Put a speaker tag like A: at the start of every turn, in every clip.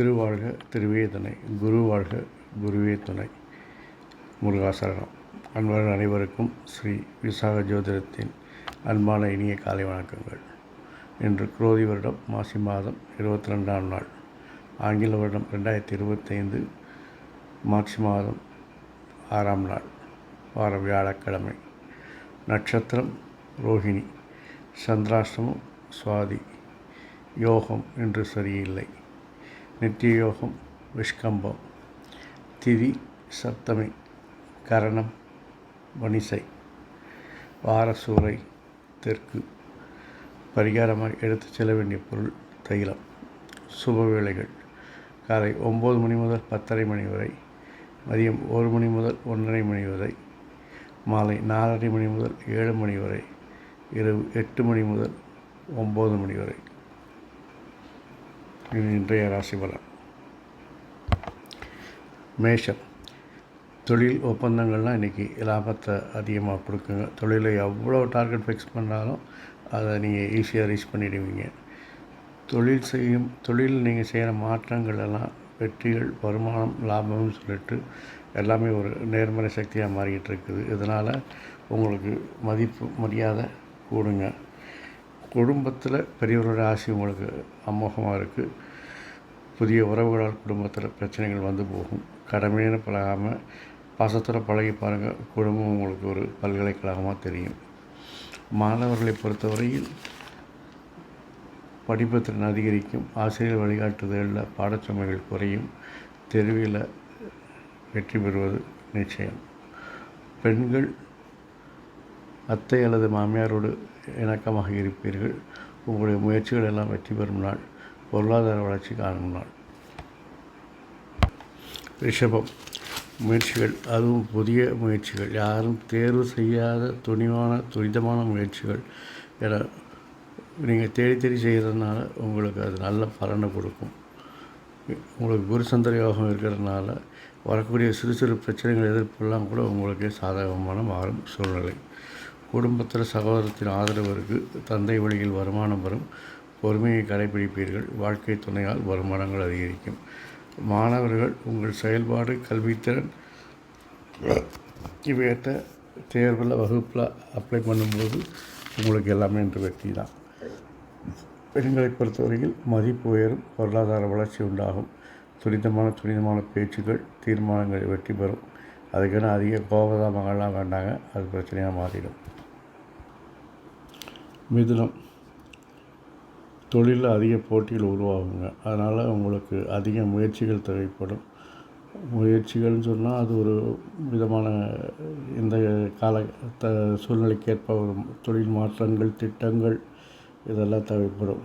A: திருவாழ்க திருவே துணை குரு வாழ்க குருவே துணை முருகாசரணம். அன்பர்கள் அனைவருக்கும் ஸ்ரீ விசாக ஜோதிடத்தின் அன்பான இனிய காலை வணக்கங்கள். இன்று குரோதி வருடம் மாசி மாதம் இருபத்தி ரெண்டாம் நாள். ஆங்கில வருடம் ரெண்டாயிரத்தி இருபத்தைந்து மார்ச் மாதம் ஆறாம் நாள். வார வியாழக்கிழமை. நட்சத்திரம் ரோஹிணி. சந்திராஷ்டமம் சுவாதி. யோகம் இன்று சரியில்லை. நித்தியயோகம் விஷ்கம்பம் திதி சப்தமி கரணம் வனிசை வாரசூரை தெற்கு பரிகாரமாக எடுத்துச் செல்ல வேண்டிய பொருள் தைலம் சுப வேளைகள் காலை ஒம்பது மணி முதல் பத்தரை மணி வரை மதியம் ஒரு மணி முதல் ஒன்றரை மணி வரை மாலை நாலரை மணி முதல் ஏழு மணி வரை இரவு எட்டு மணி முதல் ஒம்பது மணி வரை. இது இன்றைய ராசி பலன். மேஷம். தொழில் ஒப்பந்தங்கள்லாம் இன்றைக்கி லாபத்தை அதிகமாக கொடுக்குங்க. தொழிலை எவ்வளோ டார்கெட் ஃபிக்ஸ் பண்ணாலும் அதை நீங்கள் ஈஸியாக ரீச் பண்ணிடுவீங்க. தொழில் செய்யும் தொழில் நீங்கள் செய்கிற மாற்றங்கள் எல்லாம் வெற்றிகள் வருமானம் லாபம்னு சொல்லிட்டு எல்லாமே ஒரு நேர்மறை சக்தியாக மாறிக்கிட்டு இருக்குது. இதனால் உங்களுக்கு மதிப்பு மரியாதை கூடுங்க. குடும்பத்தில் பெரியவரோட ஆசை உங்களுக்கு அமோகமாக இருக்குது புதிய உறவுகளால் குடும்பத்தில் பிரச்சனைகள் வந்து போகும். கடமையான பழகாமல் பாசத்தில் பழகி பாருங்கள் குடும்பம் உங்களுக்கு ஒரு பல்கலைக்கழகமாக தெரியும். மாணவர்களை பொறுத்தவரையில் படிப்பு திறன் அதிகரிக்கும். ஆசிரியர் வழிகாட்டுதலில் பாடச்சுமைகள் குறையும். தெருவில் வெற்றி பெறுவது நிச்சயம். பெண்கள் அத்தை அல்லது மாமியாரோடு இணக்கமாக இருப்பீர்கள். உங்களுடைய முயற்சிகள் எல்லாம் வெற்றி பெறும் நாள். பொருளாதார வளர்ச்சி காணும் நாள். ரிஷபம். முயற்சிகள் அதுவும் புதிய முயற்சிகள். யாரும் தேர்வு செய்யாத துணிவான துரிதமான முயற்சிகள் என நீங்கள் தேடி தேடி செய்கிறதுனால உங்களுக்கு அது நல்ல பலனை கொடுக்கும். உங்களுக்கு குருசந்திர யோகம் இருக்கிறதுனால வரக்கூடிய சிறு சிறு பிரச்சனைகள் எதிர்ப்பெல்லாம் கூட உங்களுக்கு சாதகமான மாறும் சூழ்நிலை. குடும்பத்தில் சகோதரத்தின் ஆதரவு இருக்குது தந்தை வழியில் வருமானம் வரும். பொறுமையை கடைபிடிப்பீர்கள். வாழ்க்கை துணையால் வருமானங்கள் அதிகரிக்கும். மாணவர்கள் உங்கள் செயல்பாடு கல்வித்திறன் இவையற்ற தேர்வில் வகுப்பில் அப்ளை பண்ணும்போது உங்களுக்கு எல்லாமே இன்று வெற்றி தான். பெண்களை பொறுத்தவரையில் மதிப்பு உயரும் பொருளாதார வளர்ச்சி உண்டாகும். துரிதமான துரிதமான பேச்சுகள் தீர்மானங்கள் வெற்றி பெறும். அதுக்குன்னு அதிக கோபதாமங்கள்லாம் வேண்டாங்க. அது பிரச்சனையாக மாறிடும். மிதுனம். தொழிலில் அதிக போட்டிகள் உருவாகுங்க. அதனால் உங்களுக்கு அதிக முயற்சிகள் தேவைப்படும். முயற்சிகள்னு சொன்னால் அது ஒரு விதமான இந்த கால த சூழ்நிலைக்கேற்ப ஒரு தொழில் மாற்றங்கள் திட்டங்கள் இதெல்லாம் தேவைப்படும்.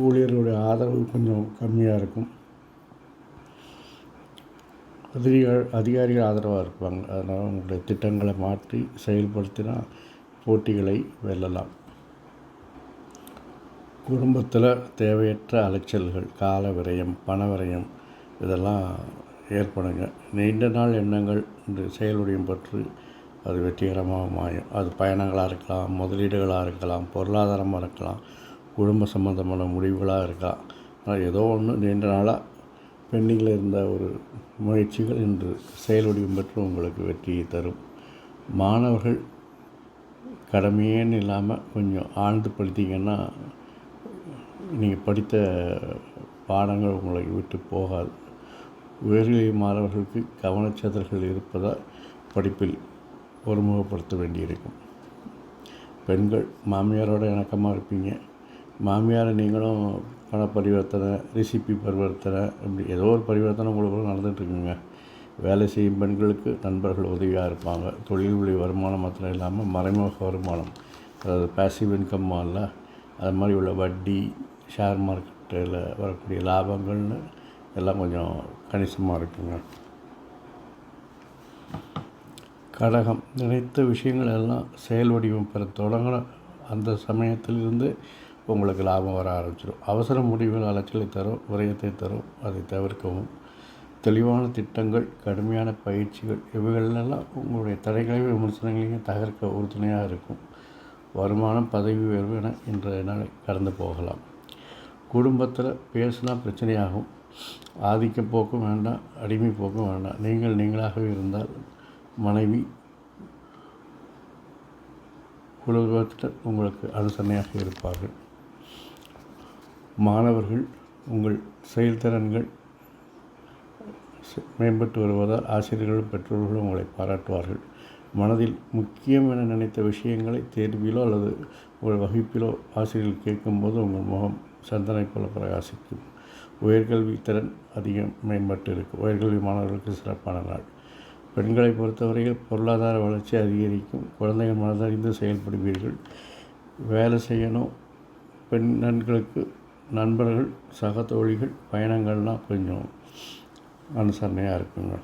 A: ஊழியர்களுடைய ஆதரவு கொஞ்சம் கம்மியாக இருக்கும். அதிகாரிகள் அதிகாரிகள் ஆதரவாக இருப்பாங்க. அதனால் உங்களுடைய திட்டங்களை மாற்றி செயல்படுத்தினா போட்டிகளை வெல்லலாம். குடும்பத்தில் தேவையற்ற அலைச்சல்கள் கால விரயம் பண விரயம் இதெல்லாம் ஏற்படுங்க. நீண்ட நாள் எண்ணங்கள் இந்த செயலுடையும் பற்று அது வெற்றிகரமாக மாயும் அது பயணங்களாக இருக்கலாம் முதலீடுகளாக இருக்கலாம் பொருளாதாரமாக இருக்கலாம் குடும்ப சம்மந்தமான முடிவுகளாக இருக்கலாம். ஆனால் ஏதோ ஒன்று நீண்ட நாளாக பெண்டிங்கில் இருந்த ஒரு முயற்சிகள் இன்று செயலுடையும் பெற்று உங்களுக்கு வெற்றியை தரும். மாணவர்கள் கடமையேன்னு இல்லாமல் கொஞ்சம் ஆழ்ந்து படித்தீங்கன்னா நீங்கள் படித்த பாடங்கள் உங்களை விட்டு போகாது. உயர்நிலை மாணவர்களுக்கு கவனச்சிதறல்கள் இருப்பதால் படிப்பில் ஒருமுகப்படுத்த வேண்டியிருக்கும். பெண்கள் மாமியாரோட இணக்கமாக இருப்பீங்க. மாமியாரை நீங்களும் பண பரிவர்த்தனை ரிசிபி பரிவர்த்தனை இப்படி ஏதோ ஒரு பரிவர்த்தனை உங்களுக்கு நடந்துகிட்ருக்குங்க வேலை செய்யும் பெண்களுக்கு நண்பர்கள் உதவியாக இருப்பாங்க. தொழில் வழி வருமானம் மாத்திரம் இல்லாமல் மறைமுக வருமானம் அதாவது பேசிவ் இன்கம் அல்ல அது மாதிரி உள்ள வட்டி ஷேர் மார்க்கெட்டில் வரக்கூடிய லாபங்கள்னு எல்லாம் கொஞ்சம் கணிசமாக இருக்குங்க. கடகம் நினைத்த விஷயங்கள் எல்லாம் செயல் வடிவம் பெற தொடங்கின அந்த சமயத்திலிருந்து உங்களுக்கு லாபம் வர ஆரம்பிச்சிடும் அவசர முடிவுகள் அலைச்சலை தரும் விரயத்தை தரும் அதை தவிர்க்கவும். தெளிவான திட்டங்கள் கடுமையான பயிற்சிகள் இவைகளெல்லாம் உங்களுடைய தடைகளை விமர்சனங்களையும் தகர்க்க உறுதுணையாக இருக்கும். வருமானம் பதவி உயர்வு என இன்றைய நாளை கடந்து போகலாம். குடும்பத்தில் பேசினா பிரச்சனையாகும். ஆதிக்க போக்கும் வேண்டாம் அடிமை போக்கும் வேண்டாம். நீங்கள் நீங்களாகவே இருந்தால் மனைவி குடும்பத்தினர் உங்களுக்கு அனுசரணையாக இருப்பார்கள். மாணவர்கள் உங்கள் செயல்திறன்கள் மேம்பட்டு வருவதால் ஆசிரியர்களும் பெற்றோர்களும் உங்களை பாராட்டுவார்கள். மனதில் முக்கியம் என நினைத்த விஷயங்களை தேர்விலோ அல்லது உங்கள் வகுப்பிலோ ஆசிரியர்கள் கேட்கும்போது உங்கள் முகம் சந்தனை போல பிரகாசிக்கும். உயர்கல்வி திறன் அதிகம் மேம்பட்டு இருக்கும் உயர்கல்வி மாணவர்களுக்கு சிறப்பான நாள். பெண்களை பொறுத்தவரையில் பொருளாதார வளர்ச்சி அதிகரிக்கும். குழந்தைகள் மனதறிந்து செயல்படுவீர்கள். வேலை செய்யணும். பெண்களுக்கு நண்பர்கள் சக தோழிகள் பயணங்கள்லாம் கொஞ்சம் அனுசரணையாக இருக்குங்க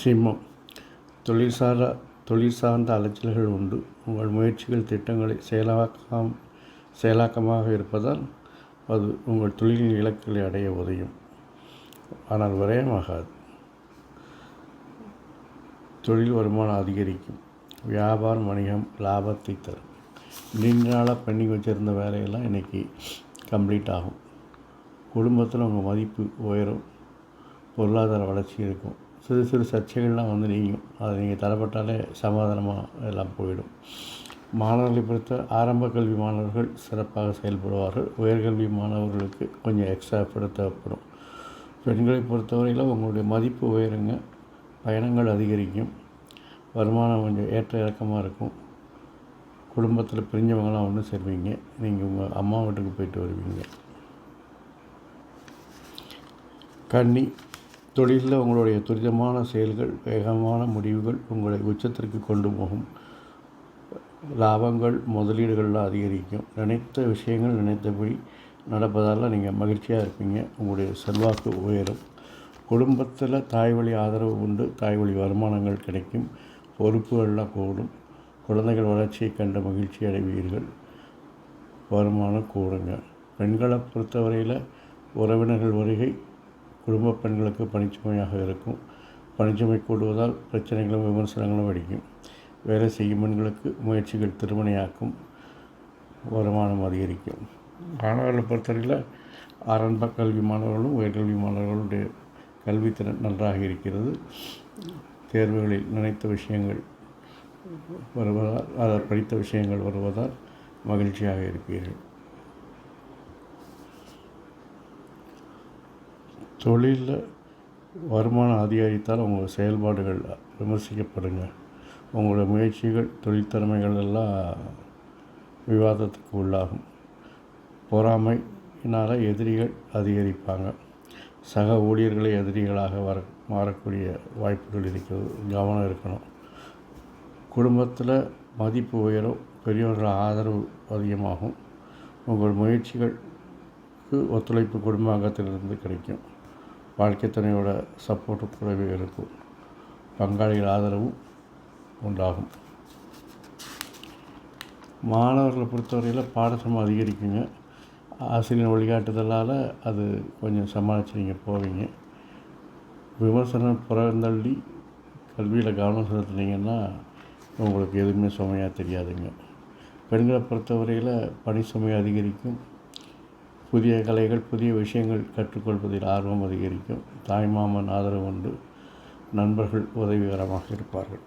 A: சிம்மம் தொழில் சார தொழில் சார்ந்த அலைச்சல்கள் உண்டு. உங்கள் முயற்சிகள் திட்டங்களை செயலாக்கம் செயலாக்கமாக இருப்பதால் அது உங்கள் தொழிலின் இலக்குகளை அடைய உதவும் ஆனால் விரயமாகாது. தொழில் வருமானம் அதிகரிக்கும். வியாபாரம் வணிகம் லாபத்தை தரும். நீண்ட நாளாக பண்ணி வச்சுருந்த வேலையெல்லாம் இன்றைக்கி கம்ப்ளீட் ஆகும். குடும்பத்தில் உங்கள் மதிப்பு உயரும். பொருளாதார வளர்ச்சி இருக்கும். சிறு சிறு சர்ச்சைகள்லாம் வந்து நீங்கும். அதை நீங்கள் தரப்பட்டாலே சமாதானமாக எல்லாம் போயிடும். மாணவர்களை பொறுத்த ஆரம்ப கல்வி மாணவர்கள் சிறப்பாக செயல்படுவார்கள். உயர்கல்வி மாணவர்களுக்கு கொஞ்சம் எக்ஸ்ட்ரா எஃபர்ட் தேவைப்படும். பெண்களை பொறுத்தவரையில் உங்களுடைய மதிப்பு உயருங்க. பயணங்கள் அதிகரிக்கும். வருமானம் கொஞ்சம் ஏற்ற இறக்கமாக இருக்கும். குடும்பத்தில் பிரிஞ்சவங்களாம் ஒன்று சேருவீங்க. நீங்கள் உங்கள் அம்மா வீட்டுக்கு போயிட்டு வருவீங்க. கன்னி தொழிலில் உங்களுடைய துரிதமான செயல்கள் வேகமான முடிவுகள் உங்களை உச்சத்திற்கு கொண்டு போகும். லாபங்கள் முதலீடுகள்லாம் அதிகரிக்கும். நினைத்த விஷயங்கள் நினைத்தபடி நடப்பதால் நீங்கள் மகிழ்ச்சியாக இருப்பீங்க. உங்களுடைய செல்வாக்கு உயரும். குடும்பத்தில் தாய் வழி ஆதரவு உண்டு. தாய் வழி வருமானங்கள் கிடைக்கும். பொறுப்புகள்லாம் கூடும். குழந்தைகள் வளர்ச்சியை கண்ட மகிழ்ச்சி அடைவீர்கள். வருமானம் கூடுங்க. பெண்களை பொறுத்தவரையில் உறவினர்கள் வருகை குடும்ப பெண்களுக்கு பணிச்சுமையாக இருக்கும். பணிச்சுமை கூடுவதால் பிரச்சனைகளும் விமர்சனங்களும் வெடிக்கும் வேலை செய்யும் பெண்களுக்கு முயற்சிகள் திருமணையாக்கும் வருமானம் அதிகரிக்கும். மாணவர்களை பொறுத்தவரையில் ஆரம்ப கல்வி மாணவர்களும் உயர்கல்வி மாணவர்களுடைய கல்வித்திறன் நன்றாக இருக்கிறது. தேர்வுகளில் நினைத்த விஷயங்கள் வருவதால் அதை படித்த விஷயங்கள் வருவதால் மகிழ்ச்சியாக இருப்பீர்கள். தொழிலில் வருமானம் அதிகரித்தால் உங்கள் செயல்பாடுகள் விமர்சிக்கப்படுங்க. உங்களோட முயற்சிகள் தொழில் திறமைகள் எல்லாம் விவாதத்துக்கு உள்ளாகும். பொறாமையினால் எதிரிகள் அதிகரிப்பாங்க. சக ஊழியர்களை எதிரிகளாக வர மாறக்கூடிய வாய்ப்புகள் இருக்கிறது கவனம் இருக்கணும். குடும்பத்தில் மதிப்பு உயரும் பெரியவர்கள் ஆதரவு அதிகமாகும். உங்கள் முயற்சிகளுக்கு ஒத்துழைப்பு குடும்ப அங்கத்திலிருந்து கிடைக்கும். வாழ்க்கை துணையோட சப்போர்ட்டு கூடவே இருக்கும் பங்காளிகள் ஆதரவும் உண்டாகும். மாணவர்களை பொறுத்தவரையில் பாடசம் அதிகரிக்குங்க. ஆசிரியர் வழிகாட்டுதலால் அது கொஞ்சம் சமாளித்து நீங்கள் போவீங்க. விமர்சனம் புறந்தள்ளி கல்வியில் கவனம் செலுத்துனீங்கன்னா உங்களுக்கு எதுவுமே சுமையாக தெரியாதுங்க. பெண்களை பொறுத்தவரையில் பணி சுமை அதிகரிக்கும். புதிய கலைகள் புதிய விஷயங்கள் கற்றுக்கொள்வதில் ஆர்வம் அதிகரிக்கும். தாய்மாமன் ஆதரவு உண்டு நண்பர்கள் உதவிகரமாக இருப்பார்கள்.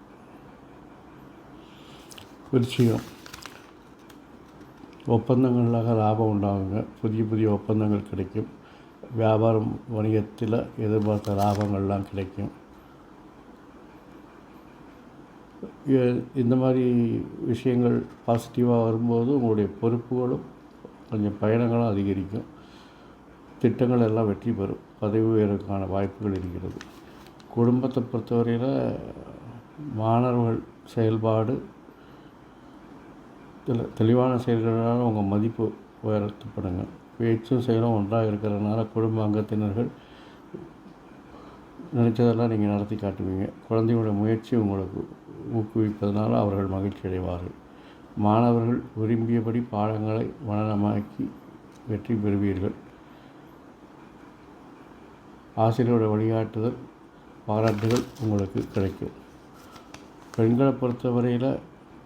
A: விருச்சிகம். ஒப்பந்தங்களாக லாபம் உண்டாகுங்க. புதிய புதிய ஒப்பந்தங்கள் கிடைக்கும். வியாபாரம் வணிகத்தில் எதிர்பார்த்த லாபங்கள்லாம் கிடைக்கும். இந்த மாதிரி விஷயங்கள் பாசிட்டிவாக வரும்போது உங்களுடைய பொறுப்புகளும் கொஞ்சம் பயணங்களும் அதிகரிக்கும். திட்டங்கள் எல்லாம் வெற்றி பெறும். பதவி உயர்வுக்கான வாய்ப்புகள் இருக்கிறது. குடும்பத்தை பொறுத்தவரையில் மாணவர்கள் செயல்பாடு தெளி தெளிவான செயல்களால் உங்கள் மதிப்பு உயர்த்தப்படுங்க. பேச்சும் செயலும் ஒன்றாக இருக்கிறதுனால குடும்ப அங்கத்தினர்கள் நினச்சதெல்லாம் நீங்கள் நடத்தி காட்டுவீங்க. குழந்தையோட முயற்சி உங்களுக்கு ஊக்குவிப்பதனால அவர்கள் மகிழ்ச்சி அடைவார்கள் மாணவர்கள் விரும்பியபடி பாடங்களை மனநமாக்கி வெற்றி பெறுவீர்கள். ஆசிரியரோட வழிகாட்டுதல் பாராட்டுகள் உங்களுக்கு கிடைக்கும். பெண்களை பொறுத்தவரையில்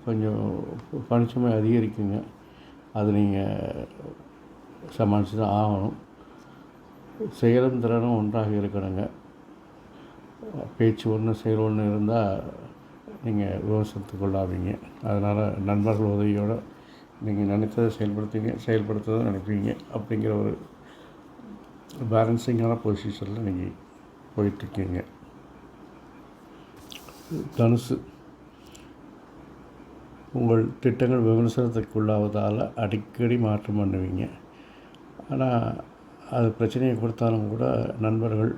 A: கொஞ்சம் பணிச்சுமை அதிகரிக்குங்க. அது நீங்கள் சமாளித்து தான் ஆகணும். செயலும் திறனும் ஒன்றாக இருக்கணுங்க. பேச்சு ஒன்று செயல் ஒன்று இருந்தால் நீங்கள் விமர்சனத்துக்குள்ளாவீங்க அதனால் நண்பர்கள் உதவியோடு நீங்கள் நினைத்ததை செயல்படுத்துவீங்க செயல்படுத்துறதை நினைப்பீங்க அப்படிங்கிற ஒரு பேலன்சிங்கான பொசிஷனில் நீங்கள் போயிட்டுருக்கீங்க. தனுசு உங்கள் திட்டங்கள் விமர்சனத்துக்குள்ளாவதால் அடிக்கடி மாற்றம் பண்ணுவீங்க. ஆனால் அது பிரச்சனையை கொடுத்தாலும் கூட நண்பர்கள்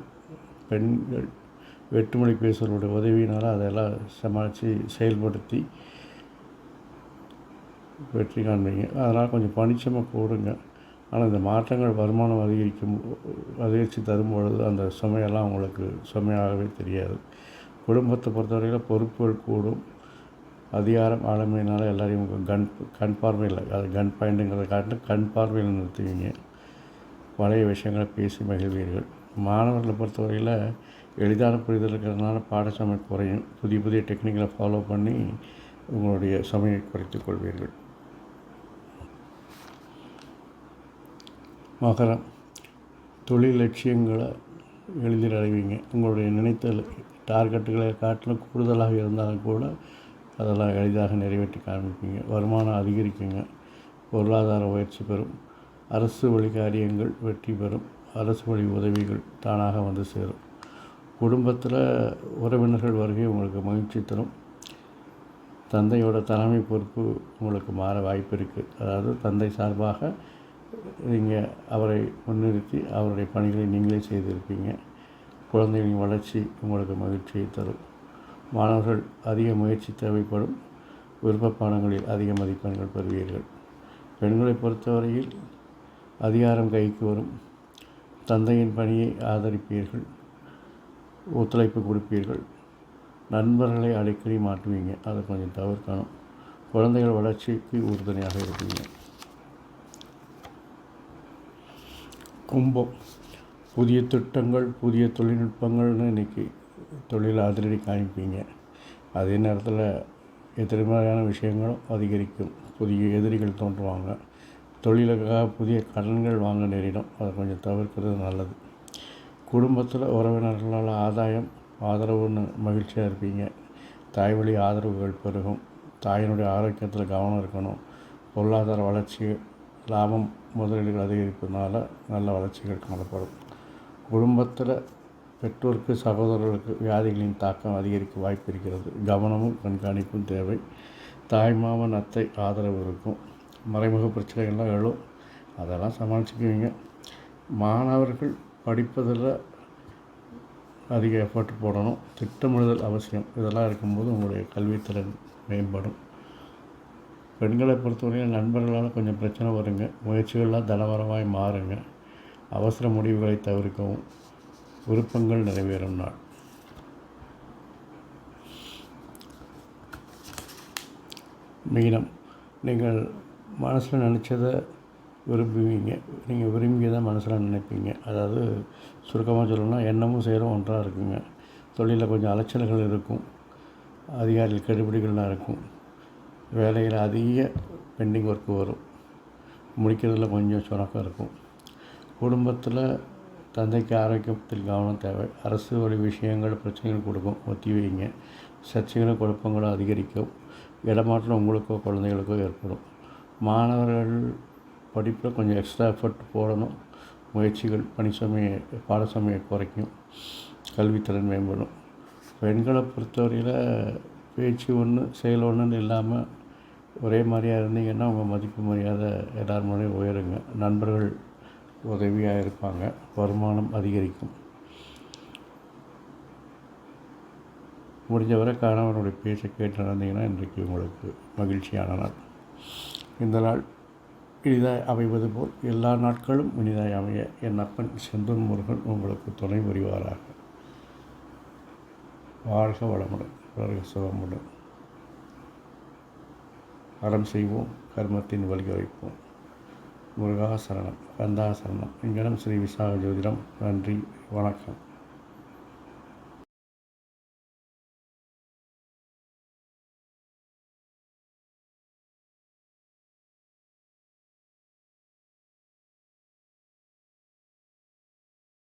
A: பெண்கள் வெட்டுமொழி பேசுவர்களுடைய உதவியினால் அதெல்லாம் சமாளித்து செயல்படுத்தி வெற்றி காண்பீங்க. அதனால் கொஞ்சம் பணிச்சமாக கூடுங்க ஆனால் இந்த மாற்றங்கள் வருமானம் அதிகரிக்கும் அதிகரித்து தரும்பொழுது அந்த சுமையெல்லாம் உங்களுக்கு சுமையாகவே தெரியாது. குடும்பத்தை பொறுத்தவரையில் பொறுப்புகள் கூடும். அதிகாரம் ஆளுமையினால் எல்லாரையும் கண் கண் பார்வையில் அது கன் பாயிண்ட்டுங்கிறத காட்டிலும் கண் பார்வையில் நிறுத்துவீங்க. பழைய விஷயங்களை பேசி மகிழ்வீர்கள். மாணவர்களை பொறுத்தவரையில் எளிதான புரிதல் இருக்கிறதுனால பாடசுமை குறையும் புதிய புதிய டெக்னிக்கலை ஃபாலோ பண்ணி உங்களுடைய சுமையை குறைத்து கொள்வீர்கள். மகரம். தொழில் லட்சியங்களை எளிதில் அடைவீங்க. உங்களுடைய நினைத்த டார்கெட்டுகளை காட்டிலும் கூடுதலாக இருந்தாலும் கூட அதெல்லாம் எளிதாக நிறைவேற்றி காண்பிப்பீங்க. வருமானம் அதிகரிக்குங்க. பொருளாதார உயர்ச்சி பெறும். அரசு வழி காரியங்கள் வெற்றி பெறும். அரசு வழி உதவிகள் தானாக வந்து சேரும். குடும்பத்தில் உறவினர்கள் வருகை உங்களுக்கு மகிழ்ச்சி தரும். தந்தையோட தலைமை பொறுப்பு உங்களுக்கு மாற வாய்ப்பு இருக்குது அதாவது தந்தை சார்பாக நீங்கள் அவரை முன்னிறுத்தி அவருடைய பணிகளை நீங்களே செய்திருப்பீங்க. குழந்தைகளின் வளர்ச்சி உங்களுக்கு மகிழ்ச்சியை தரும். மாணவர்கள் அதிக முயற்சி தேவைப்படும். விருப்ப பாடங்களில் அதிக மதிப்பெண்கள் பெறுவீர்கள். பெண்களை பொறுத்தவரையில் அதிகாரம் கைக்கு வரும். தந்தையின் பணியை ஆதரிப்பீர்கள். ஒத்துழைப்பு கொடுப்பீர்கள். நண்பர்களை அடிக்கடி மாட்டுவீங்க அதை கொஞ்சம் தவிர்க்கணும். குழந்தைகள் வளர்ச்சிக்கு உறுதுணையாக இருப்பீங்க. கும்பம். புதிய திட்டங்கள் புதிய தொழில்நுட்பங்கள்னு இன்றைக்கி தொழில் அதிரடி காமிப்பீங்க. அதே நேரத்தில் எதிர்மறையான விஷயங்களும் அதிகரிக்கும். புதிய எதிரிகள் தோன்றுவாங்க. தொழிலுக்காக புதிய கடன்கள் வாங்க நேரிடும். அதை கொஞ்சம் தவிர்க்கிறது நல்லது. குடும்பத்தில் உறவினர்களால் ஆதாயம் ஆதரவுன்னு மகிழ்ச்சியாக இருப்பீங்க. தாய் வழி ஆதரவுகள் பெருகும். தாயினுடைய ஆரோக்கியத்தில் கவனம் இருக்கணும். பொருளாதார வளர்ச்சி லாபம் முதலீடுகள் அதிகரிப்பதுனால நல்ல வளர்ச்சிகள் காணப்படும். குடும்பத்தில் பெற்றோருக்கு சகோதரர்களுக்கு வியாதிகளின் தாக்கம் அதிகரிக்க வாய்ப்பு இருக்கிறது. கவனமும் கண்காணிப்பும் தேவை. தாய்மாமன் அத்தை ஆதரவு இருக்கும். மறைமுக பிரச்சனைகள்லாம் எழும். அதெல்லாம் சமாளிச்சுக்குவீங்க. மாணவர்கள் படிப்பதில் அதிக எஃபர்ட் போடணும். திட்டமிடுதல் அவசியம். இதெல்லாம் இருக்கும்போது உங்களுடைய கல்வித்திறன் மேம்படும். பெண்களை பொறுத்தவரையும் நண்பர்களால் கொஞ்சம் பிரச்சனை வருங்க. முயற்சிகள்லாம் தனவரமாய் மாறுங்க. அவசர முடிவுகளை தவிர்க்கவும். விருப்பங்கள் நிறைவேறும் நாள். மீனம் நீங்கள் மனசில் நினச்சதை விரும்புவீங்க. நீங்கள் விரும்பி தான் மனசில் நினைப்பீங்க. அதாவது சுருக்கமாக சொல்லணும்னா எண்ணமும் செயலும் ஒன்றாக இருக்குங்க. தொழிலில் கொஞ்சம் அலைச்சல்கள் இருக்கும். அதிகாரிகள் கெடுபிடிகள்லாம் இருக்கும். வேலையில் அதிக பெண்டிங் ஒர்க்கு வரும். முடிக்கிறதுல கொஞ்சம் சுணக்கம் இருக்கும். குடும்பத்தில் தந்தைக்கு ஆரோக்கியத்தில் கவனம் தேவை. அரசு வழி விஷயங்கள் பிரச்சனைகள் கொடுக்கும். ஒத்தி வைங்க. சர்ச்சைகளும் குழப்பங்களும் அதிகரிக்கும். இடமாற்றம் உங்களுக்கோ குழந்தைகளுக்கோ ஏற்படும். மாணவர்கள் படிப்பில் கொஞ்சம் எக்ஸ்ட்ரா எஃபர்ட் போடணும். முயற்சிகள் பணி சமய பாட குறைக்கும் கல்வித்திறன் மேம்படும். பெண்களை பொறுத்தவரையில் பேச்சு ஒன்று செயல் ஒன்றுன்னு இல்லாமல் ஒரே மாதிரியாக இருந்தீங்கன்னா உங்கள் மதிப்பு மரியாதை எல்லார் முறையும் உயருங்க. நண்பர்கள் உதவியாக இருப்பாங்க. வருமானம் அதிகரிக்கும். முடிஞ்சவரை கணவனுடைய பேச்சை கேட்டு நடந்தீங்கன்னா இன்றைக்கு உங்களுக்கு மகிழ்ச்சியான நாள். இந்த நாள் இனிதாய் அமைவது போல் எல்லா நாட்களும் இனிதாய் அமைய என் அப்பன் செந்தூர் முருகன் உங்களுக்கு துணை புரிவாராக. வாழ்க வளமுடன் வாழ்க சுகமுடன். அறம் செய்வோம் கர்மத்தின் வழி வைப்போம் முருகா சரணம் கந்தா சரணம் ஸ்ரீ விசாக ஜோதிடம் நன்றி வணக்கம்.